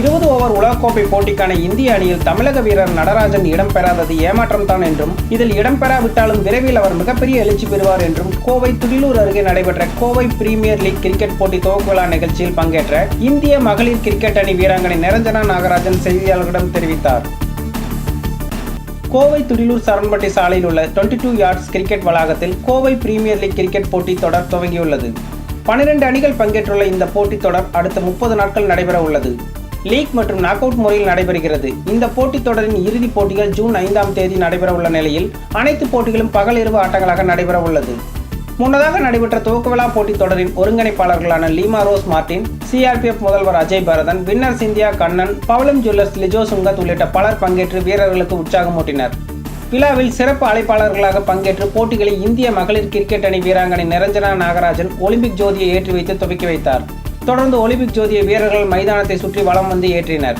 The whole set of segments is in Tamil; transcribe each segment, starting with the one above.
இருபது ஓவர் உலகக்கோப்பை போட்டிக்கான இந்திய அணியில் தமிழக வீரர் நடராஜன் இடம்பெறாதது ஏமாற்றம் தான் என்றும் இதில் இடம்பெறாவிட்டாலும் விரைவில் அவர் மிகப்பெரிய எழுச்சி பெறுவார் என்றும் கோவை துடிலூர் அருகே நடைபெற்ற கோவை பிரீமியர் லீக் கிரிக்கெட் போட்டி துவக்க விழா நிகழ்ச்சியில் பங்கேற்ற இந்திய மகளிர் கிரிக்கெட் அணி வீராங்கனை நிரஞ்சனா நாகராஜன் செய்தியாளர்களிடம் தெரிவித்தார். கோவை துடிலூர் சரண்பட்டி சாலையில் உள்ள 22 டூ யார்ட்ஸ் கிரிக்கெட் வளாகத்தில் கோவை பிரீமியர் லீக் கிரிக்கெட் போட்டி தொடர் துவங்கியுள்ளது. பனிரெண்டு அணிகள் பங்கேற்றுள்ள இந்த போட்டித் தொடர் அடுத்த முப்பது நாட்கள் நடைபெற உள்ளது லீக் மற்றும் நாக் அவுட் முறையில் நடைபெறுகிறது. இந்த போட்டித் தொடரின் இறுதிப் போட்டிகள் ஜூன் ஐந்தாம் தேதி நடைபெறவுள்ள நிலையில் அனைத்து போட்டிகளும் பகல் இரவு ஆட்டங்களாக நடைபெற உள்ளது முன்னதாக நடைபெற்ற துவக்கவிழா போட்டித் தொடரின் ஒருங்கிணைப்பாளர்களான லீமா ரோஸ் மார்டின் சிஆர்பிஎஃப் முதல்வர் Ajay Bharathan winners India Kannan Pavalam jewellers Lijo சுங்கத் உள்ளிட்ட பலர் பங்கேற்று வீரர்களுக்கு உற்சாகமூட்டினர் விழாவில் சிறப்பு அழைப்பாளர்களாக பங்கேற்று போட்டிகளை இந்திய மகளிர் கிரிக்கெட் அணி வீராங்கனை நிரஞ்சனா நாகராஜன் ஒலிம்பிக் ஜோதியை ஏற்றி வைத்து துவக்கி வைத்தார். தொடர்ந்து ஒலிம்பிக் ஜோதியை வீரர்கள் மைதானத்தை சுற்றி வலம் வந்து ஏற்றினர்.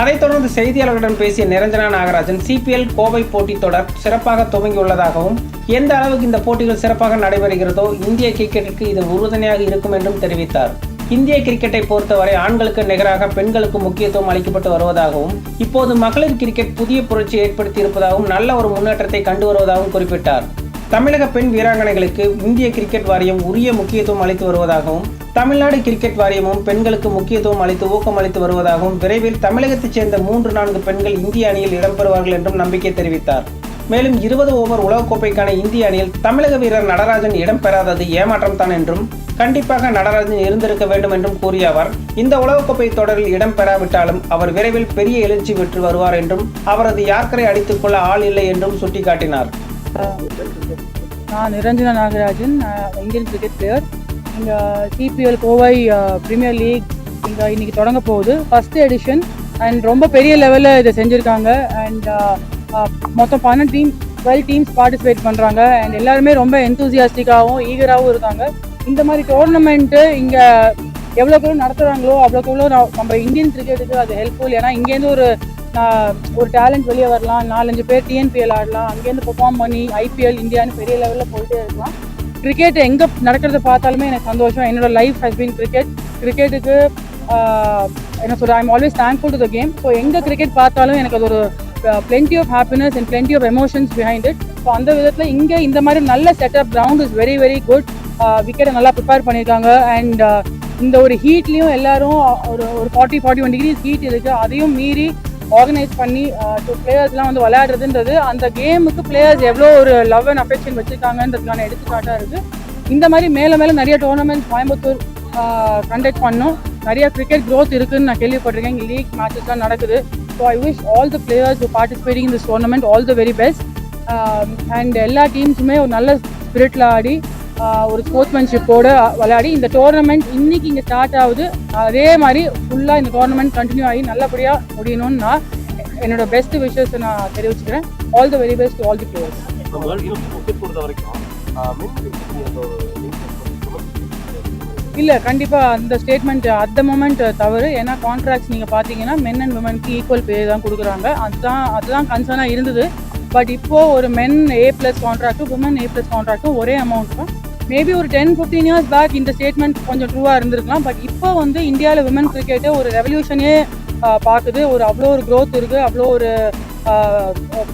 அதைத் தொடர்ந்து செய்தியாளர்களிடம் பேசிய நிரஞ்சனா நாகராஜன் சிபிஎல் கோவை போட்டித் தொடர் சிறப்பாக துவங்கியுள்ளதாகவும் எந்த அளவுக்கு இந்த போட்டிகள் சிறப்பாக நடைபெறுகிறதோ இந்திய கிரிக்கெட்டிற்கு இது உறுதுணையாக இருக்கும் என்றும் தெரிவித்தார். இந்திய கிரிக்கெட்டை பொறுத்தவரை ஆண்களுக்கு நிகராக பெண்களுக்கு முக்கியத்துவம் அளிக்கப்பட்டு வருவதாகவும் இப்போது மகளிர் கிரிக்கெட் புதிய புரட்சி ஏற்படுத்தி இருப்பதாகவும் நல்ல ஒரு முன்னேற்றத்தை கண்டு வருவதாகவும் குறிப்பிட்டார். தமிழக பெண் வீராங்கனைகளுக்கு இந்திய கிரிக்கெட் வாரியம் உரிய முக்கியத்துவம் அளித்து வருவதாகவும் தமிழ்நாடு கிரிக்கெட் வாரியமும் பெண்களுக்கு முக்கியத்துவம் அளித்து ஊக்கம் அளித்து வருவதாகவும் விரைவில் தமிழகத்தைச் சேர்ந்த மூன்று நான்கு பெண்கள் இந்திய அணியில் இடம்பெறுவார்கள் என்றும் நம்பிக்கை தெரிவித்தார். மேலும் இருபது ஓவர் உலகக்கோப்பைக்கான இந்திய அணியில் தமிழக வீரர் நடராஜன் இடம்பெறாதது ஏமாற்றம் தான் என்றும் கண்டிப்பாக நடராஜன் இருந்திருக்க வேண்டும் என்றும் கூறிய அவர் இந்த உலகக்கோப்பை தொடரில் இடம்பெறாவிட்டாலும் அவர் விரைவில் பெரிய எழுச்சி பெற்று வருவார் என்றும் அவரது யாக்கரை அடித்துக் கொள்ள ஆள் இல்லை என்றும் சுட்டிக்காட்டினார். நான் Niranjana Nagarajan Indian cricket player. இங்கே சிபிஎல் கோவை ப்ரீமியர் லீக் இங்கே இன்னைக்கு தொடங்க போகுது. ஃபஸ்ட் எடிஷன் அண்ட் ரொம்ப பெரிய லெவலில் இதை செஞ்சுருக்காங்க. அண்ட் மொத்தம் பன்னெண்டு டீம் டுவெல் டீம்ஸ் பார்ட்டிசிபேட் பண்ணுறாங்க அண்ட் எல்லாருமே ரொம்ப எந்தூசியாஸ்டிக்காகவும் ஈகராகவும் இருக்காங்க. இந்த மாதிரி டோர்னமெண்ட்டு இங்கே எவ்வளோக்கு எவ்வளோ நடத்துகிறாங்களோ அவ்வளோக்கு எவ்வளோ நம்ம இந்தியன் கிரிக்கெட்டுக்கு அது ஹெல்ப்ஃபுல் ஏன்னா இங்கேருந்து ஒரு நான் ஒரு டேலண்ட் வெளியே வரலாம் நாலஞ்சு பேர் டிஎன்பிஎல் ஆடலாம் அங்கேருந்து பெர்ஃபார்ம் பண்ணி ஐபிஎல் இந்தியான்னு பெரிய லெவலில் போயிட்டே இருக்கலாம். கிரிக்கெட் எங்கே நடக்கிறத பார்த்தாலுமே எனக்கு சந்தோஷம். என்னோட லைஃப் ஹஸ் பீன் கிரிக்கெட் கிரிக்கெட்டுக்கு என்ன சொல்கிறேன் I'm always thankful to the game so எங்கே கிரிக்கெட் பார்த்தாலும் எனக்கு அது ஒரு plenty of happiness and plenty of emotions behind it so அந்த விதத்தில் இங்கே இந்த மாதிரி நல்ல setup ground is very very good விக்கெட்டை நல்லா ப்ரிப்பேர் பண்ணியிருக்காங்க. அண்ட் இந்த ஒரு ஹீட்லேயும் எல்லாரும் ஒரு ஒரு forty forty one degrees heat இருக்குது அதையும் மீறி ஆர்கனைஸ் பண்ணி ஸோ பிளேயர்ஸ்லாம் வந்து விளையாடுறதுன்றது அந்த கேமுக்கு பிளேயர்ஸ் எவ்வளோ ஒரு லவ் அண்ட் அஃபெக்ஷன் வச்சுருக்காங்கன்றதுக்கான எடுத்துக்காட்டாக இருக்குது இந்த மாதிரி மேலே மேலே நிறைய டோர்னமெண்ட் கோயம்புத்தூர் கண்டக்ட் பண்ணோம். நிறைய கிரிக்கெட் க்ரோத் இருக்குதுன்னு நான் கேள்விப்பட்டிருக்கேன். இங்கே லீக் மேட்சஸ்லாம் நடக்குது. So I wish all the players participating இந்த tournament all the very best and எல்லா டீம்ஸுமே ஒரு நல்ல ஸ்பிரிட்டில் ஆடி ஒரு ஸ்போர்ட்ஸ்மேன்ஷிப்போடு விளையாடி இந்த டோர்னமெண்ட் இன்னைக்கு இங்கே ஸ்டார்ட் ஆகுது. அதே மாதிரி ஃபுல்லாக இந்த டோர்னமெண்ட் கண்டினியூ ஆகி நல்லபடியாக முடியணும்னு நான் என்னோட பெஸ்ட் விஷயத்தை நான் தெரிவிச்சுக்கிறேன். All the very best all the players பொறுத்த வரைக்கும் இல்லை கண்டிப்பாக அந்த ஸ்டேட்மெண்ட் அட் த மொமெண்ட் தவறு. ஏன்னா கான்ட்ராக்ட்ஸ் நீங்கள் பார்த்தீங்கன்னா மென் அண்ட் விமனுக்கு ஈக்குவல் பே தான் கொடுக்குறாங்க. அதுதான் அதுதான் கன்சர்னாக இருந்தது. பட் இப்போது ஒரு மென் ஏ ப்ளஸ் கான்ட்ராக்ட்டும் உமன் ஏ ப்ளஸ் கான்ட்ராக்ட்டும் ஒரே அமௌண்ட் தான் மேபி ஒரு டென் ஃபிஃப்டீன் இயர்ஸ் பேக் இந்த ஸ்டேட்மெண்ட் கொஞ்சம் ட்ரூவாக இருந்திருக்கலாம். பட் இப்போ வந்து இந்தியாவில் விமன் கிரிக்கெட்டே ஒரு ரெவல்யூஷனே பார்க்குது ஒரு அவ்வளோ ஒரு க்ரோத் இருக்குது அவ்வளோ ஒரு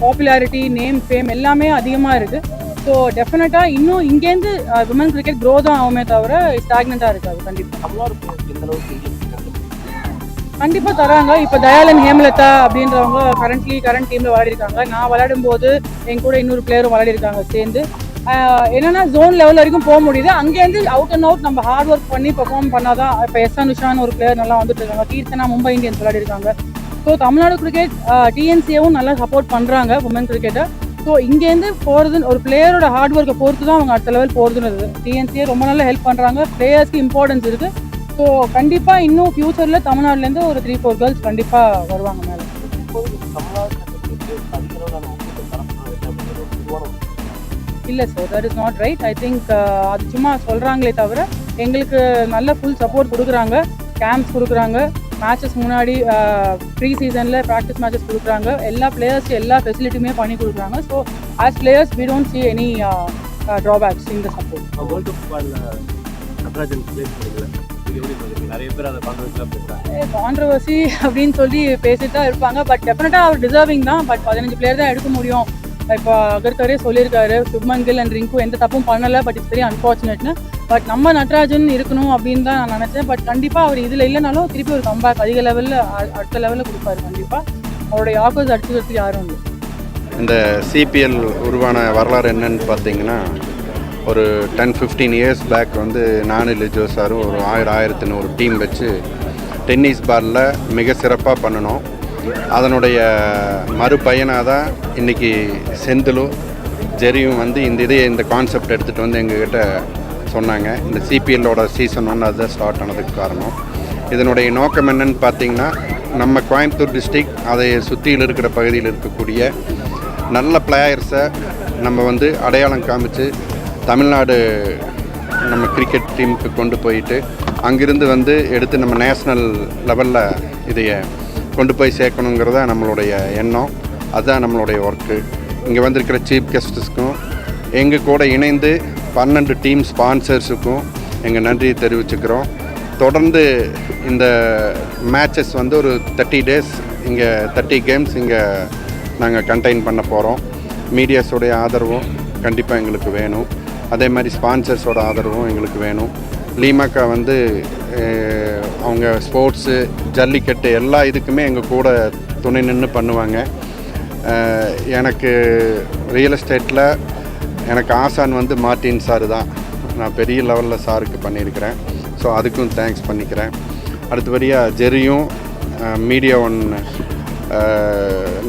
பாப்புலாரிட்டி நேம் ஃபேம் எல்லாமே அதிகமாக இருக்குது ஸோ டெஃபினட்டாக இன்னும் இங்கேருந்து விமன் கிரிக்கெட் க்ரோ தான் ஆகுமே தவிர ஸ்டாக்னண்ட்டாக இருக்காது. கண்டிப்பாக கண்டிப்பாக தராங்க. இப்போ தயாலன் ஹேமலதா அப்படின்றவங்க கரண்ட்லி கரண்ட் டீமில் விளையாடிருக்காங்க. நான் விளையாடும் போது என் கூட இன்னொரு பிளேயரும் விளையாடிருக்காங்க. சேர்ந்து என்னென்னா ஜோன் லெவல் வரைக்கும் போக முடியுது. அங்கேருந்து அவுட் அண்ட் அவுட் நம்ம ஹார்ட் ஒர்க் பண்ணி பெர்ஃபார்ம் பண்ணாதான் இப்போ எஸ் அனுஷான்னு ஒரு பிளேயர் நல்லா வந்துட்டு இருக்காங்க. கீர்த்தனா மும்பை இந்தியன்ஸ் விளையாடிருக்காங்க ஸோ தமிழ்நாடு கிரிக்கெட் டிஎன்சிஏவும் நல்லா சப்போர்ட் பண்ணுறாங்க உமன் கிரிக்கெட்டை ஸோ இங்கேருந்து போகிறது ஒரு பிளேயரோட ஹார்ட் ஒர்க்கை பொறுத்து தான் அவங்க அடுத்த லெவல் போகிறதுன்றது டிஎன்சிஏ ரொம்ப நல்லா ஹெல்ப் பண்ணுறாங்க பிளேயர்ஸ்க்கு இம்பார்ட்டன்ஸ் இருக்குது ஸோ கண்டிப்பாக இன்னும் ஃப்யூச்சரில் தமிழ்நாட்டிலேருந்து ஒரு த்ரீ ஃபோர் கேர்ள்ஸ் கண்டிப்பாக வருவாங்க மேலே. இல்லை sir that is not right I think அது சும்மா சொல்கிறாங்களே தவிர எங்களுக்கு நல்ல ஃபுல் சப்போர்ட் கொடுக்குறாங்க. கேம்ப்ஸ் கொடுக்குறாங்க. மேட்சஸ் முன்னாடி ப்ரீ சீசனில் ப்ராக்டிஸ் மேட்சஸ் கொடுக்குறாங்க. எல்லா பிளேயர்ஸ்க்கு எல்லா ஃபெசிலிட்டியுமே பண்ணி கொடுக்குறாங்க. So as players we don't see any drawbacks இந்த சப்போர்ட் வேர்ல்டு கான்ட்ரவர்சி அப்படின்னு சொல்லி பேசிட்டு தான் இருப்பாங்க. பட் டெஃபினட்டாக அவர் டிசர்விங் தான். பட் பதினஞ்சு பிளேயர் தான் எடுக்க முடியும். இப்போ அகர்கரே சொல்லியிருக்காரு சுப்மன் கில் அண்ட் ரிங்கு எந்த தப்பும் பண்ணலை பட் இட்ஸ் வெரி அன்ஃபார்ச்சுனேட்னு பட் நம்ம நட்ராஜன் இருக்கணும் அப்படின்னு தான் நான் நினச்சேன். பட் கண்டிப்பாக அவர் இதில் இல்லைனாலும் திருப்பி ஒரு கம்பேக் அதிக லெவலில் அடுத்த லெவலில் கொடுப்பாரு கண்டிப்பாக அவருடைய ஆப்போஸ் அடிச்சுக்கிறதுக்கு யாரும் இல்லை. இந்த சிபிஎல் உருவான வரலாறு என்னன்னு பார்த்தீங்கன்னா ஒரு டென் ஃபிஃப்டீன் இயர்ஸ் பேக் வந்து நானு லிஜோ சாரும் ஒரு ஆயிரம் ஆயிரத்தி நூறு டீம் வச்சு டென்னிஸ் பாலில் மிக சிறப்பாக பண்ணணும் அதனுடைய மறுபயனாக தான் இன்றைக்கி செந்திலும் ஜெரியும் வந்து இந்த இதே இந்த கான்செப்ட் எடுத்துகிட்டு வந்து எங்ககிட்ட சொன்னாங்க. இந்த சிபிஎல்லோட சீசன் ஒன்று அதுதான் ஸ்டார்ட் ஆனதுக்கு காரணம். இதனுடைய நோக்கம் என்னன்னு பார்த்தீங்கன்னா நம்ம கோயம்புத்தூர் டிஸ்ட்ரிக் அதை சுற்றியில் இருக்கிற பகுதியில் இருக்கக்கூடிய நல்ல பிளேயர்ஸை நம்ம வந்து அடையாளம் காமிச்சு தமிழ்நாடு நம்ம கிரிக்கெட் டீமுக்கு கொண்டு போயிட்டு அங்கிருந்து வந்து எடுத்து நம்ம நேஷ்னல் லெவலில் இதைய கொண்டு போய் சேர்க்கணுங்கிறத நம்மளுடைய எண்ணம். அதுதான் நம்மளுடைய ஒர்க்கு இங்கே வந்திருக்கிற சீஃப் கெஸ்டஸ்க்கும் எங்கள் கூட இணைந்து பன்னெண்டு டீம் ஸ்பான்சர்ஸுக்கும் எங்கள் நன்றியை தெரிவிச்சுக்கிறோம். தொடர்ந்து இந்த மேட்சஸ் வந்து ஒரு தேர்ட்டி டேஸ் இங்கே தேர்ட்டி கேம்ஸ் இங்கே நாங்கள் கண்டெயின் பண்ண போகிறோம் மீடியாஸோடைய ஆதரவும் கண்டிப்பாக எங்களுக்கு வேணும். அதே மாதிரி ஸ்பான்சர்ஸோட ஆதரவும் எங்களுக்கு வேணும். லீமாக்கா வந்து அவங்க ஸ்போர்ட்ஸு ஜல்லிக்கட்டு எல்லா இதுக்குமே எங்கள் கூட துணை நின்று பண்ணுவாங்க. எனக்கு ரியல் எஸ்டேட்டில் எனக்கு ஆசான் வந்து மார்ட்டின் சார் தான். நான் பெரிய லெவலில் சாருக்கு பண்ணியிருக்கிறேன். ஸோ அதுக்கும் தேங்க்ஸ் பண்ணிக்கிறேன். அடுத்தபடியாக ஜெரியும் மீடியா ஒன்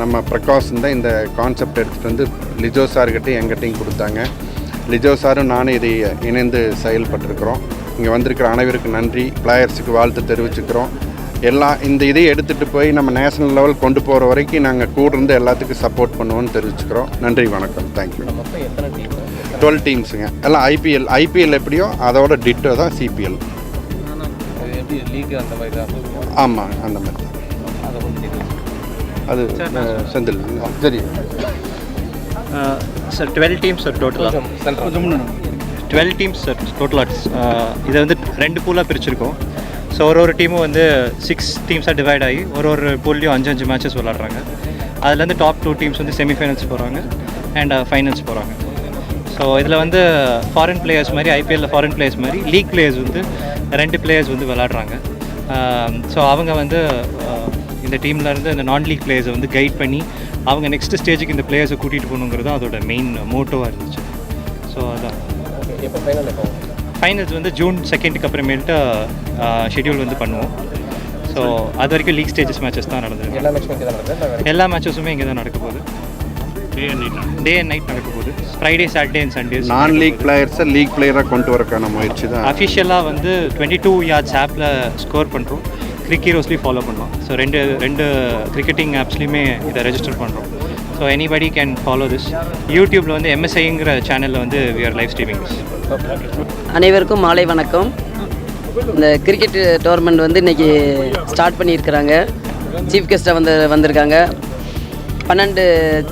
நம்ம பிரகாஷ் தான் இந்த கான்செப்ட் எடுத்துகிட்டு வந்து லிஜோ சார்கிட்டையும் எங்கிட்டையும் கொடுத்தாங்க. லிஜோ சாரும் நானும் இதை இணைந்து செயல்பட்டிருக்கிறோம். இங்கே வந்திருக்கிற அனைவருக்கு நன்றி. பிளேயர்ஸுக்கு வாழ்த்து தெரிவிச்சுக்கிறோம். எல்லாம் இந்த இதை எடுத்துகிட்டு போய் நம்ம நேஷனல் லெவல் கொண்டு போகிற வரைக்கும் நாங்கள் கூட இருந்து எல்லாத்துக்கும் சப்போர்ட் பண்ணுவோம்னு தெரிவிச்சுக்கிறோம். நன்றி வணக்கம். தேங்க்யூ மொத்தம் எத்தனை டீம் டுவெல் டீம்ஸுங்க எல்லாம் ஐபிஎல் ஐபிஎல் எப்படியோ அதோட டிட்டோ தான் சிபிஎல் எப்படி லீக் அந்த மாதிரி தான் ஆமாம் அந்த மாதிரி அதை செந்தில். சரி சார் டுவெல் டீம்ஸ் சார் டோட்டலாக டுவெல் டீம்ஸ் டோட்டல் ஆர்ட்ஸ் இதை வந்து ரெண்டு பூலாக பிரிச்சிருக்கோம். ஸோ ஒரு ஒரு டீமும் வந்து சிக்ஸ் டீம்ஸாக டிவைட் ஆகி ஒரு ஒரு பூல்லையும் அஞ்சு அஞ்சு மேட்சஸ் விளாட்றாங்க அதுலேருந்து டாப் டூ டீம்ஸ் வந்து செமிஃபைனல்ஸ் போகிறாங்க அண்ட் ஃபைனல்ஸ் uh, போகிறாங்க ஸோ இதில் வந்து ஃபாரின் பிளேயர்ஸ் மாதிரி ஐபிஎல்ல ஃபாரின் பிளேயர்ஸ் மாதிரி லீக் பிளேயர்ஸ் வந்து ரெண்டு பிளேயர்ஸ் வந்து விளாட்றாங்க ஸோ um, அவங்க வந்து uh, இந்த டீம்லேருந்து இந்த நான் லீக் பிளேயர்ஸை வந்து கைட் பண்ணி அவங்க நெக்ஸ்ட் ஸ்டேஜுக்கு இந்த பிளேயர்ஸை கூட்டிகிட்டு போகணுங்கிறது அதோட மெயின் மோட்டோவாக இருந்துச்சு. ஸோ அதான். எப்போ ஃபைனல் எப்போ? ஃபைனல்ஸ் வந்து ஜூன் செகண்டுக்கு அப்புறமேல்ட்டு ஷெட்யூல் வந்து பண்ணுவோம். ஸோ அது வரைக்கும் லீக் ஸ்டேஜஸ் மேட்சஸ் தான் நடந்தது எல்லா மேட்சும் இங்கே தான் நடக்குது எல்லா மேட்சஸுமே இங்கே தான் நடக்க போகுது. டே அண்ட் நைட் நடக்க போகுது. ஃப்ரைடே சாட்டர்டே அண்ட் சண்டேஸ் நான் லீக் பிளேயர்ஸை லீக் பிளேயராக கொண்டு வரக்கான முயற்சி தான். அஃபிஷியலாக வந்து டுவெண்ட்டி டூ யார்ட்ஸ் ஆப்பில் ஸ்கோர் பண்ணுறோம் கிரிக் ஹீரோஸ்லேயும் ஃபாலோ பண்ணுறோம் ஸோ ரெண்டு ரெண்டு கிரிக்கெட்டிங் ஆப்ஸ்லேயுமே இதை ரெஜிஸ்டர் பண்ணுறோம் so anybody can follow this யூடியூப்பில் வந்து எம்எஸ்ஐங்கிற சேனலில் வந்து வி ஆர் லைவ் ஸ்ட்ரீமிங் அனைவருக்கும் மாலை வணக்கம். இந்த கிரிக்கெட் டோர்னமெண்ட் வந்து இன்னைக்கு ஸ்டார்ட் பண்ணியிருக்கிறாங்க. சீஃப் கெஸ்ட்டாக வந்து வந்திருக்காங்க. பன்னெண்டு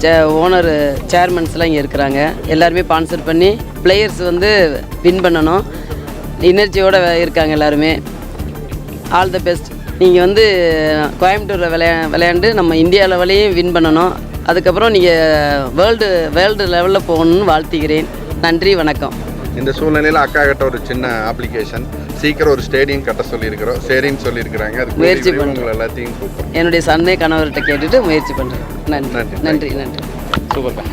சே ஓனர் சேர்மன்ஸ்லாம் இங்கே இருக்கிறாங்க. எல்லாருமே ஸ்பான்சர் பண்ணி பிளேயர்ஸ் வந்து வின் பண்ணணும். எனர்ஜியோடு இருக்காங்க எல்லாருமே. ஆல் த பெஸ்ட் நீங்கள் வந்து கோயம்புத்தூரில் விளையா விளையாண்டு நம்ம இந்தியா லெவலையும் வின் பண்ணணும். அதுக்கப்புறம் நீங்கள் வேர்ல்டு வேர்ல்டு லெவலில் போகணும்னு வாழ்த்துகிறேன். நன்றி வணக்கம். இந்த சூழ்நிலையில் அக்கா கிட்ட ஒரு சின்ன அப்ளிகேஷன் சீக்கிரம் ஒரு ஸ்டேடியம் கட்ட சொல்லியிருக்கிறோம். சரின்னு சொல்லியிருக்கிறாங்க. அது முயற்சி பண்றோம். எல்லாத்தையும் என்னுடைய சன்னே கணவர்கிட்ட கேட்டுட்டு முயற்சி பண்ணுறேன் நன்றி. நன்றி. நன்றி நன்றி. சூப்பர்.